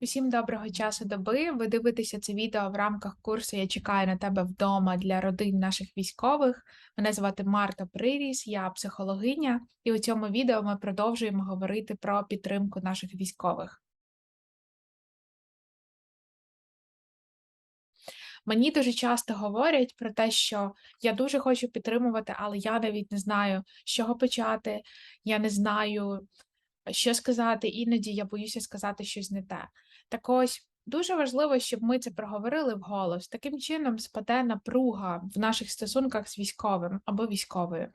Усім доброго часу доби. Ви дивитеся це відео в рамках курсу Я чекаю на тебе вдома для родин наших військових. Мене звати Марта Приріс, я психологиня, і у цьому відео ми продовжуємо говорити про підтримку наших військових. Мені дуже часто говорять про те, що я дуже хочу підтримувати, але я навіть не знаю, з чого почати. Я не знаю, що сказати, іноді я боюся сказати щось не те. Так ось дуже важливо, щоб ми це проговорили вголос. Таким чином спаде напруга в наших стосунках з військовим або військовою.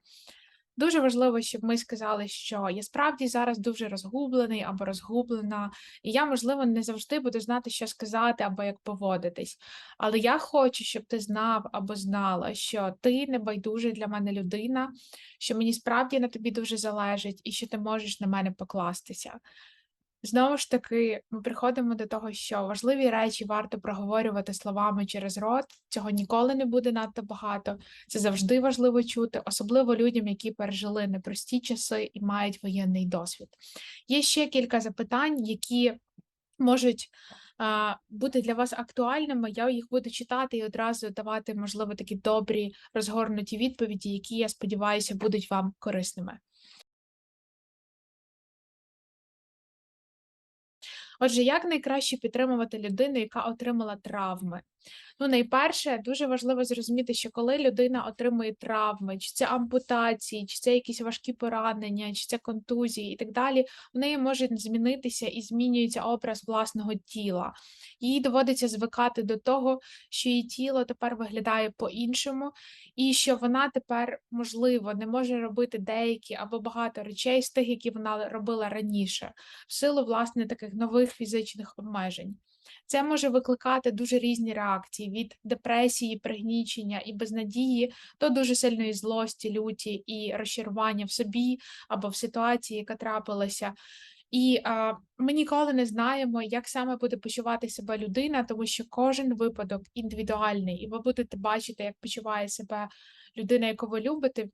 Дуже важливо, щоб ми сказали, що я справді зараз дуже розгублений або розгублена, і я, можливо, не завжди буду знати, що сказати або як поводитись. Але я хочу, щоб ти знав або знала, що ти не байдужа для мене людина, що мені справді на тобі дуже залежить, і що ти можеш на мене покластися. Знову ж таки, ми приходимо до того, що важливі речі варто проговорювати словами через рот. Цього ніколи не буде надто багато. Це завжди важливо чути, особливо людям, які пережили непрості часи і мають воєнний досвід. Є ще кілька запитань, які можуть бути для вас актуальними. Я їх буду читати і одразу давати, можливо, такі добрі розгорнуті відповіді, які я сподіваюся будуть вам корисними. Отже, як найкраще підтримувати людину, яка отримала травми? Ну, найперше, дуже важливо зрозуміти, що коли людина отримує травми, чи це ампутації, чи це якісь важкі поранення, чи це контузії і так далі, в неї може змінитися і змінюється образ власного тіла. Їй доводиться звикати до того, що її тіло тепер виглядає по-іншому, і що вона тепер, можливо, не може робити деякі або багато речей з тих, які вона робила раніше, в силу власне таких нових фізичних обмежень. Це може викликати дуже різні реакції від депресії, пригнічення і безнадії до дуже сильної злості, люті і розчарування в собі або в ситуації, яка трапилася. І а, ми ніколи не знаємо, як саме буде почувати себе людина, тому що кожен випадок індивідуальний, і ви будете бачити, як почуває себе людина, яку ви любите,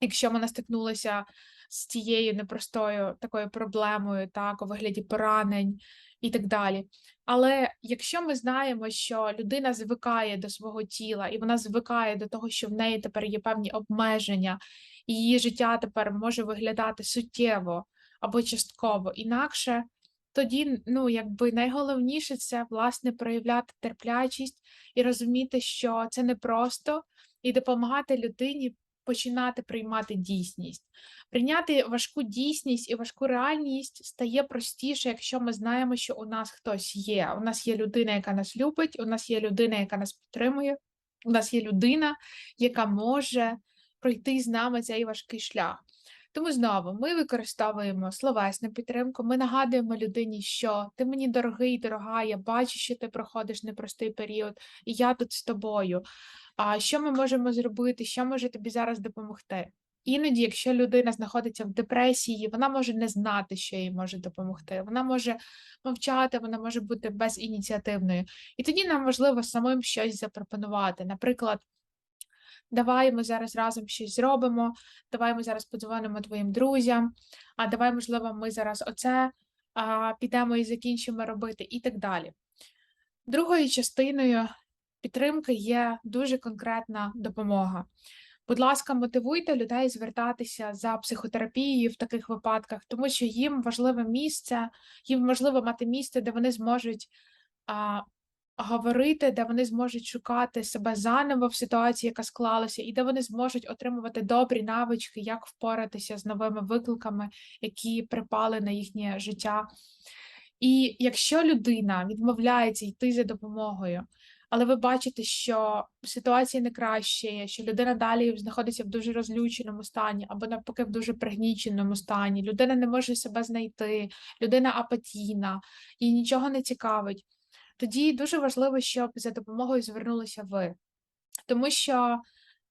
якщо вона стикнулася з тією непростою такою проблемою, так, у вигляді поранень і так далі. Але якщо ми знаємо, що людина звикає до свого тіла, і вона звикає до того, що в неї тепер є певні обмеження, і її життя тепер може виглядати суттєво або частково інакше, тоді ну, якби найголовніше це власне проявляти терплячість і розуміти, що це непросто, і допомагати людині починати приймати дійсність. Прийняти важку дійсність і важку реальність стає простіше, якщо ми знаємо, що у нас хтось є. У нас є людина, яка нас любить, у нас є людина, яка нас підтримує, у нас є людина, яка може пройти з нами цей важкий шлях. Тому знову ми використовуємо словесну підтримку, ми нагадуємо людині, що ти мені дорогий, дорога, я бачу, що ти проходиш непростий період, і я тут з тобою. А що ми можемо зробити? Що може тобі зараз допомогти? Іноді, якщо людина знаходиться в депресії, вона може не знати, що їй може допомогти. Вона може мовчати, вона може бути безініціативною. І тоді нам важливо самим щось запропонувати. Наприклад, давай ми зараз разом щось зробимо, давай ми зараз подзвонимо твоїм друзям, а давай, можливо, ми зараз оце а, підемо і закінчимо робити, і так далі. Другою частиною підтримки є дуже конкретна допомога. Будь ласка, мотивуйте людей звертатися за психотерапією в таких випадках, тому що їм важливе місце, їм важливо мати місце, де вони зможуть а, говорити, де вони зможуть шукати себе заново в ситуації, яка склалася, і де вони зможуть отримувати добрі навички, як впоратися з новими викликами, які припали на їхнє життя. І якщо людина відмовляється йти за допомогою, але ви бачите, що ситуація не краще, що людина далі знаходиться в дуже розлюченому стані, або навпаки, в дуже пригніченому стані, людина не може себе знайти, людина апатійна, їй нічого не цікавить. Тоді дуже важливо, щоб за допомогою звернулися ви. Тому що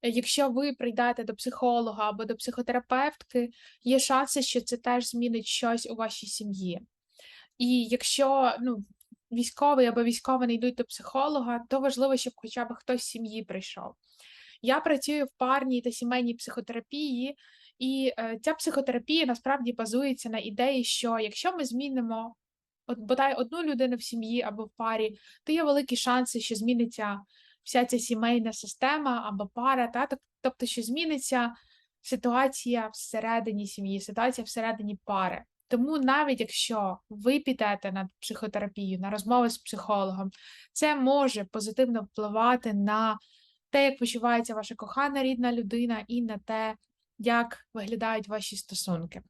якщо ви прийдете до психолога або до психотерапевтки, є шанси, що це теж змінить щось у вашій сім'ї. І якщо ну, військовий або військова не йдуть до психолога, то важливо, щоб хоча б хтось з сім'ї прийшов. Я працюю в парній та сімейній психотерапії, і е, ця психотерапія насправді базується на ідеї, що якщо ми змінимо от бодай одну людину в сім'ї або в парі, то є великі шанси, що зміниться вся ця сімейна система або пара, та тобто, що зміниться ситуація всередині сім'ї, ситуація всередині пари. Тому навіть якщо ви підете на психотерапію, на розмови з психологом, це може позитивно впливати на те, як почувається ваша кохана рідна людина, і на те, як виглядають ваші стосунки.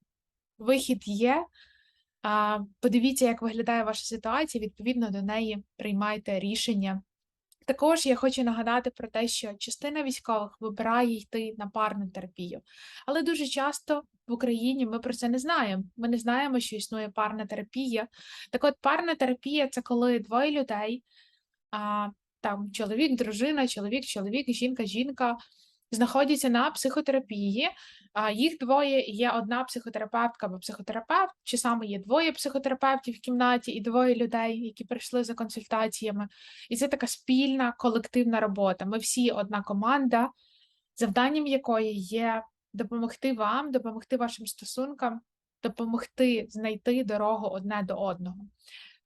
Вихід є. Подивіться, як виглядає ваша ситуація, відповідно до неї приймайте рішення. Також я хочу нагадати про те, що частина військових вибирає йти на парну терапію, але дуже часто в Україні ми про це не знаємо. Ми не знаємо, що існує парна терапія. Так от, парна терапія це коли двоє людей, а, там чоловік, дружина, чоловік, чоловік, жінка, жінка знаходяться на психотерапії. Їх двоє є одна психотерапевтка або психотерапевт, чи саме є двоє психотерапевтів в кімнаті і двоє людей, які прийшли за консультаціями. І це така спільна колективна робота. Ми всі одна команда, завданням якої є допомогти вам, допомогти вашим стосункам, допомогти знайти дорогу одне до одного.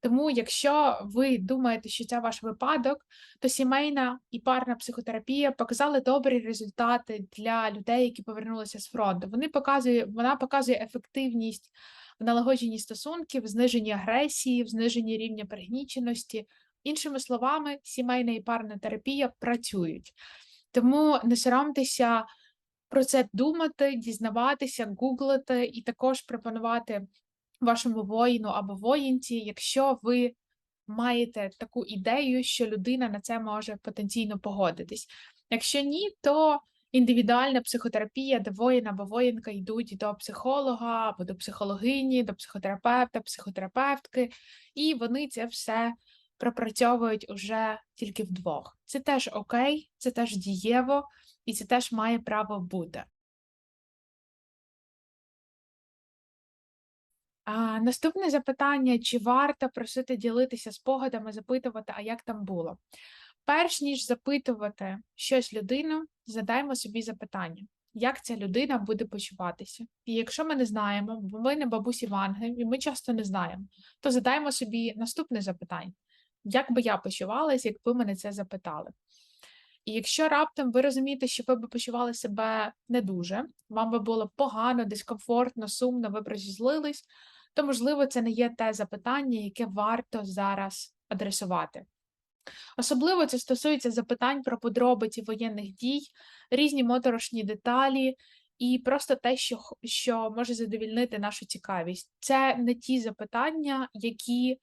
Тому, якщо ви думаєте, що це ваш випадок, то сімейна і парна психотерапія показали добрі результати для людей, які повернулися з фронту. Вони показує, вона показує ефективність в налагодженні стосунків, зниженні агресії, в зниженні рівня пригніченості. Іншими словами, сімейна і парна терапія працюють. Тому не соромтеся про це думати, дізнаватися, гуглити і також пропонувати вашому воїну або воїнці, якщо ви маєте таку ідею, що людина на це може потенційно погодитись. Якщо ні, то індивідуальна психотерапія, де воїн або воїнка йдуть до психолога або до психологині, до психотерапевта, психотерапевтки, і вони це все пропрацьовують уже тільки вдвох. Це теж окей, це теж дієво, і це теж має право бути. А, Наступне запитання: чи варто просити ділитися спогадами, запитувати, а як там було? Перш ніж запитувати щось людину, задаймо собі запитання, як ця людина буде почуватися. І якщо ми не знаємо, бо ми не бабусі Ванги, і ми часто не знаємо, то задаймо собі наступне запитання: як би я почувалася, якби мене це запитали? І якщо раптом ви розумієте, що ви б почували себе не дуже, вам би було погано, дискомфортно, сумно, ви б розізлились, то, можливо, це не є те запитання, яке варто зараз адресувати. Особливо це стосується запитань про подробиці воєнних дій, різні моторошні деталі і просто те, що що може задовільнити нашу цікавість. Це не ті запитання, які,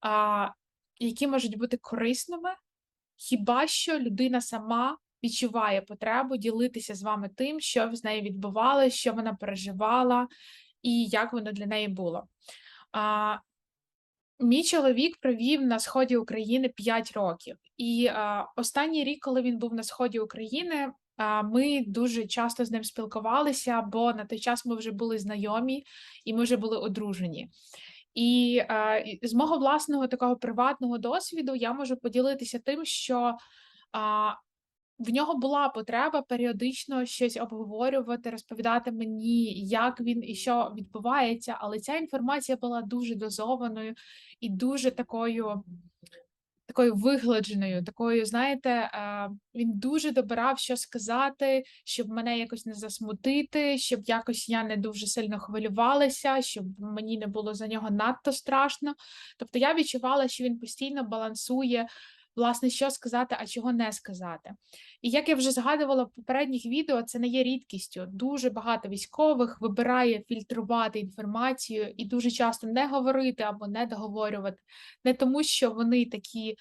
а, які можуть бути корисними, хіба що людина сама відчуває потребу ділитися з вами тим, що з нею відбувалося, що вона переживала, і як воно для неї було. А, Мій чоловік провів на сході України 5 років, і а, останній рік, коли він був на сході України, ми дуже часто з ним спілкувалися, бо на той час ми вже були знайомі і ми вже були одружені. І е, з мого власного такого приватного досвіду я можу поділитися тим, що а, в нього була потреба періодично щось обговорювати, розповідати мені, як він і що відбувається, але ця інформація була дуже дозованою і дуже такою. Такою вигладженою, такою, знаєте, він дуже добирав, що сказати, щоб мене якось не засмутити, щоб якось я не дуже сильно хвилювалася, щоб мені не було за нього надто страшно. Тобто я відчувала, що він постійно балансує власне, що сказати, а чого не сказати. І як я вже згадувала в попередніх відео, це не є рідкістю. Дуже багато військових вибирає фільтрувати інформацію і дуже часто не говорити або не договорювати, не тому, що вони такі.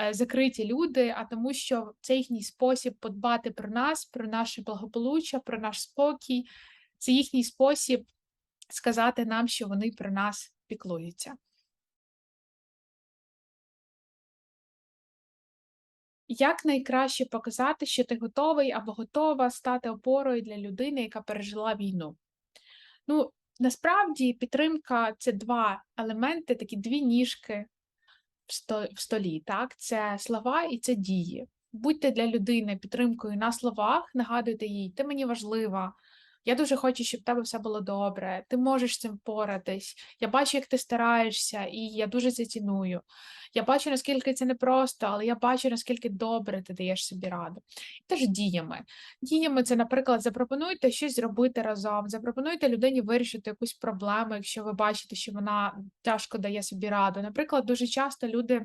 Е, закриті люди, а тому, що це їхній спосіб подбати про нас, про наше благополуччя, про наш спокій, це їхній спосіб сказати нам, що вони про нас піклуються. Як найкраще показати, що ти готовий або готова стати опорою для людини, яка пережила війну? Ну, насправді підтримка це два елементи, такі дві ніжки в столі. Так? Це слова і це дії. Будьте для людини підтримкою на словах, нагадуйте їй, ти мені важлива, Я дуже хочу, щоб в тебе все було добре. Ти можеш з цим впоратись. Я бачу, як ти стараєшся, і я дуже це ціную. Я бачу, наскільки це непросто, але я бачу, наскільки добре ти даєш собі раду. Теж діями. Діями це, наприклад, запропонуйте щось зробити разом, запропонуйте людині вирішити якусь проблему, якщо ви бачите, що вона тяжко дає собі раду. Наприклад, дуже часто люди.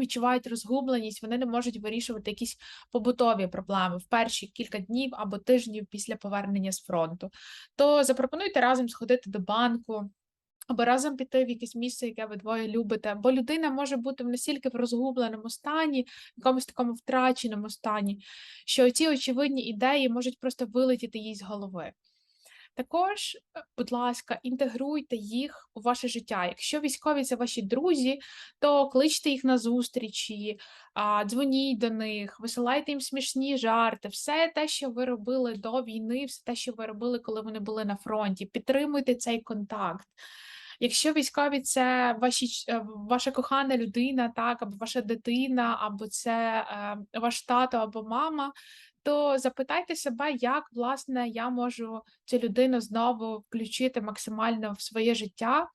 Відчувають розгубленість, вони не можуть вирішувати якісь побутові проблеми в перші кілька днів або тижнів після повернення з фронту. То запропонуйте разом сходити до банку, або разом піти в якесь місце, яке ви двоє любите, бо людина може бути в настільки в розгубленому стані, в якомусь такому втраченому стані, що ці очевидні ідеї можуть просто вилетіти їй з голови. Також, е, будь ласка, інтегруйте їх у ваше життя. Якщо військові це ваші друзі, то кличте їх на зустрічі, дзвоніть до них, висилайте їм смішні жарти, все те, що ви робили до війни, все те, що ви робили, коли вони були на фронті. Підтримуйте цей контакт. Якщо військові це ваші е, ваша кохана людина, так, або ваша дитина, або це е, ваш тато або мама, то запитайте себе, як власне я можу цю людину знову включити максимально в своє життя.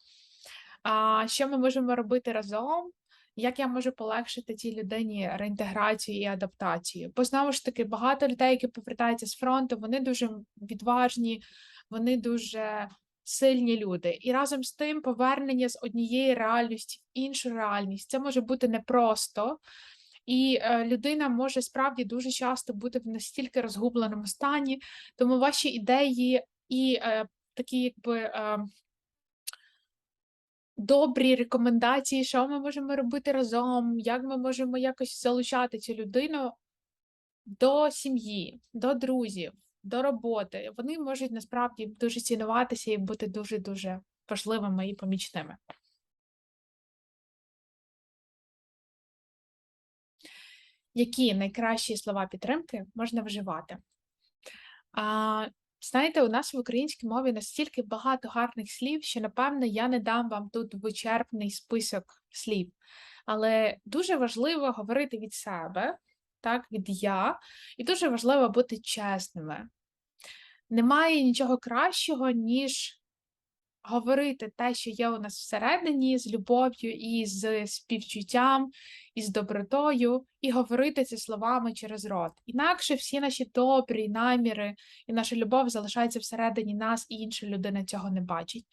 Що ми можемо робити разом? Як я можу полегшити цій людині реінтеграцію і адаптацію? Бо знову ж таки, багато людей, які повертаються з фронту, вони дуже відважні, вони дуже сильні люди. І разом з тим повернення з однієї реальності в іншу реальність це може бути непросто. І е, людина може справді дуже часто бути в настільки розгубленому стані, тому ваші ідеї і е, такі, якби. Е, Добрі рекомендації, що ми можемо робити разом, як ми можемо якось залучати цю людину до сім'ї, до друзів, до роботи. Вони можуть насправді дуже цінуватися і бути дуже-дуже важливими і помічними. Які найкращі слова підтримки можна вживати? А, Знаєте, у нас в українській мові настільки багато гарних слів, що, напевно, я не дам вам тут вичерпний список слів. Але дуже важливо говорити від себе, так, від я, і дуже важливо бути чесними. Немає нічого кращого, ніж говорити те, що є у нас всередині, з любов'ю і з співчуттям, і з добротою, і говорити ці словами через рот. Інакше всі наші добрі наміри і наша любов залишаються всередині нас, і інша людина цього не бачить.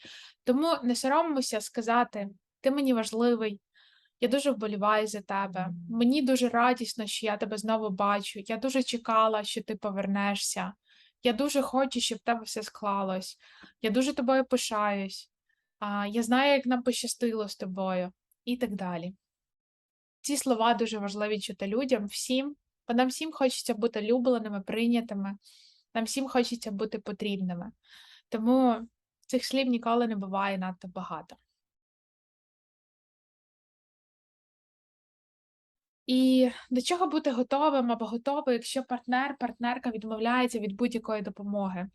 Тому не соромимося сказати: ти мені важливий. Я дуже вболіваю за тебе. Мені дуже радісно, що я тебе знову бачу. Я дуже чекала, що ти повернешся. Я дуже хочу, щоб в тебе все склалось. Я дуже тобою пишаюсь. Я знаю, як нам пощастило з тобою, і так далі. Ці слова дуже важливі чути людям, всім, бо нам всім хочеться бути любленими, прийнятими, нам всім хочеться бути потрібними. Тому цих слів ніколи не буває надто багато. І до чого бути готовим або готовий, якщо партнер, партнерка відмовляється від будь-якої допомоги?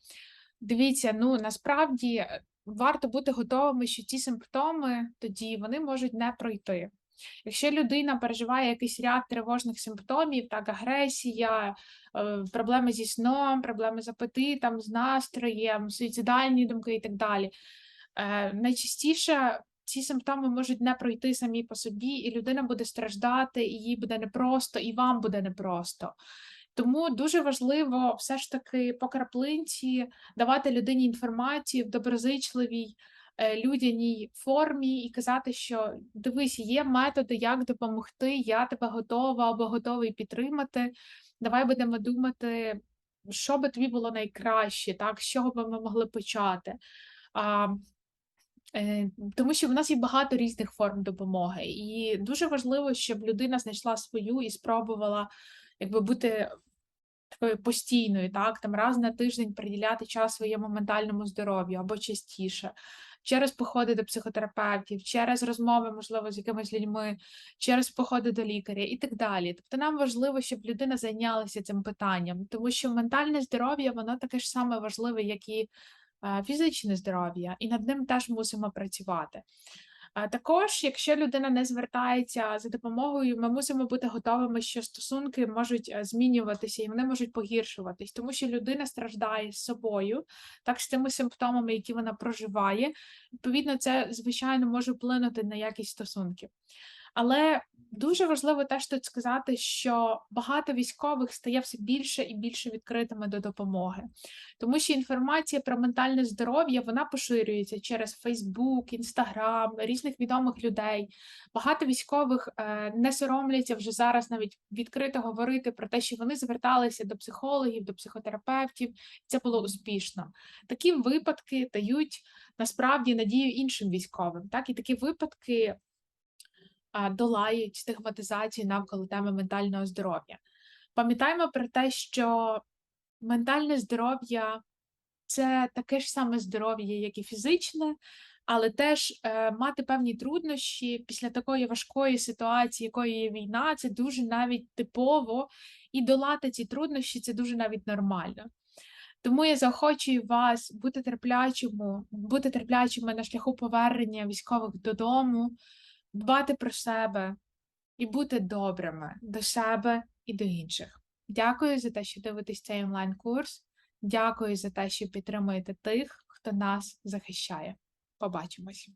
Дивіться, ну насправді е, варто бути готовими, що ці симптоми тоді вони можуть не пройти. Якщо людина переживає якийсь ряд тривожних симптомів, так, агресія, е, проблеми зі сном, проблеми з апетитом, з настроєм, суїцидальні думки і так далі, е, найчастіше ці симптоми можуть не пройти самі по собі, і людина буде страждати, і їй буде непросто, і вам буде непросто. Тому дуже важливо все ж таки по краплинці давати людині інформацію в доброзичливій е, людяній формі і казати, що дивись, є методи, як допомогти, я тебе готова або готовий підтримати. Давай будемо думати, що би тобі було найкраще, так, з чого би ми могли почати. Е, тому що в нас є багато різних форм допомоги, і дуже важливо, щоб людина знайшла свою і спробувала якби бути такою постійною, так? Там раз на тиждень приділяти час своєму ментальному здоров'ю або частіше, через походи до психотерапевтів, через розмови, можливо, з якимись людьми, через походи до лікаря і так далі. Тобто нам важливо, щоб людина зайнялася цим питанням, тому що ментальне здоров'я воно таке ж саме важливе, як і фізичне здоров'я, і над ним теж мусимо працювати. Також, якщо людина не звертається за допомогою, ми мусимо бути готовими, що стосунки можуть е, змінюватися і вони можуть погіршуватись, тому що людина страждає з собою, так з тими симптомами, які вона проживає. Відповідно, це звичайно може вплинути на якість стосунків. Але дуже важливо теж тут сказати, що багато військових стає все більше і більше відкритими до допомоги, тому що інформація про ментальне здоров'я вона поширюється через Facebook, Instagram, різних відомих людей. Багато військових е, не соромляться вже зараз навіть відкрито говорити про те, що вони зверталися до психологів, до психотерапевтів. Це було успішно. Такі випадки дають насправді надію іншим військовим. Так і такі випадки долають стигматизацію навколо теми ментального здоров'я. Пам'ятаємо про те, що ментальне здоров'я це таке ж саме здоров'я, як і фізичне, але теж е, мати певні труднощі після такої важкої ситуації, якою є війна, це дуже навіть типово, і долати ці труднощі це дуже навіть нормально. Тому я заохочую вас бути терплячими, бути терплячими на шляху повернення військових додому, дбати про себе і бути добрими до себе і до інших. Дякую за те, що дивитесь цей онлайн-курс. Дякую за те, що підтримуєте тих, хто нас захищає. Побачимось!